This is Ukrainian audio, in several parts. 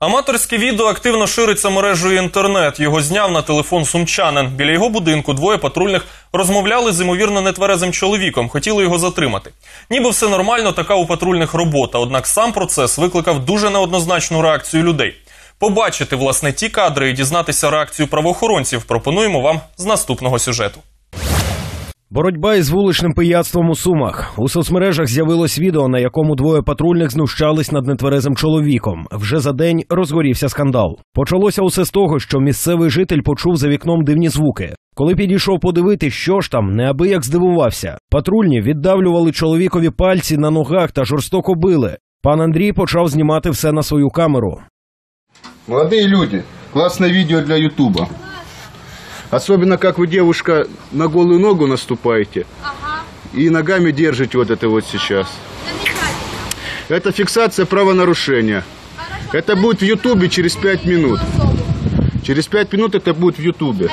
Аматорське відео активно шириться мережею інтернет. Його зняв на телефон сумчанин. Біля його будинку двоє патрульних розмовляли з ймовірно нетверезим чоловіком. Хотіли його затримати. Ніби все нормально, така у патрульних робота. Однак сам процес викликав дуже неоднозначну реакцію людей. Побачити власне ті кадри і дізнатися реакцію правоохоронців пропонуємо вам з наступного сюжету. Боротьба із вуличним пияцтвом у Сумах. У соцмережах з'явилось відео, на якому двоє патрульних знущались над нетверезим чоловіком. Вже за день розгорівся скандал. Почалося усе з того, що місцевий житель почув за вікном дивні звуки. Коли підійшов подивитись, що ж там, неабияк здивувався. Патрульні віддавлювали чоловікові пальці на ногах та жорстоко били. Пан Андрій почав знімати все на свою камеру. Молодые люди, классное видео для Ютуба. Особенно, как вы, девушка, на голую ногу наступаете и ногами держите вот это вот сейчас. Это фиксация правонарушения. Это будет в Ютубе через 5 минут. Через 5 минут это будет в Ютубе.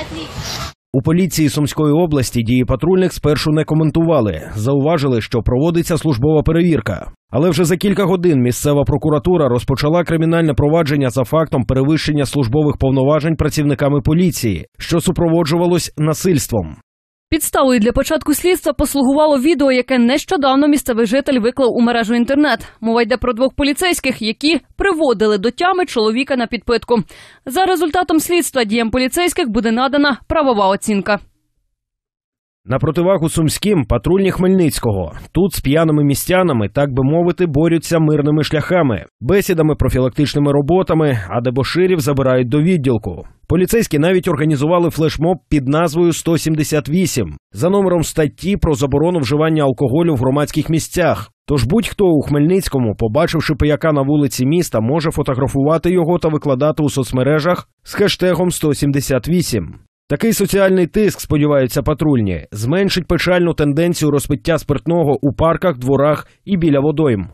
У поліції Сумської області дії патрульних спершу не коментували. Зауважили, що проводиться службова перевірка. Але вже за кілька годин місцева прокуратура розпочала кримінальне провадження за фактом перевищення службових повноважень працівниками поліції, що супроводжувалось насильством. Підставою для початку слідства послугувало відео, яке нещодавно місцевий житель виклав у мережу інтернет. Мова йде про двох поліцейських, які приводили до тями чоловіка на підпитку. За результатом слідства діям поліцейських буде надана правова оцінка. На противагу сумським патрульні Хмельницького. Тут з п'яними містянами, так би мовити, борються мирними шляхами, бесідами, профілактичними роботами, а дебоширів забирають до відділку. Поліцейські навіть організували флешмоб під назвою 178 за номером статті про заборону вживання алкоголю в громадських місцях. Тож будь-хто у Хмельницькому, побачивши пияка на вулиці міста, може фотографувати його та викладати у соцмережах з хештегом 178. Такий соціальний тиск, сподіваються патрульні, зменшить печальну тенденцію розпиття спиртного у парках, дворах і біля водойм.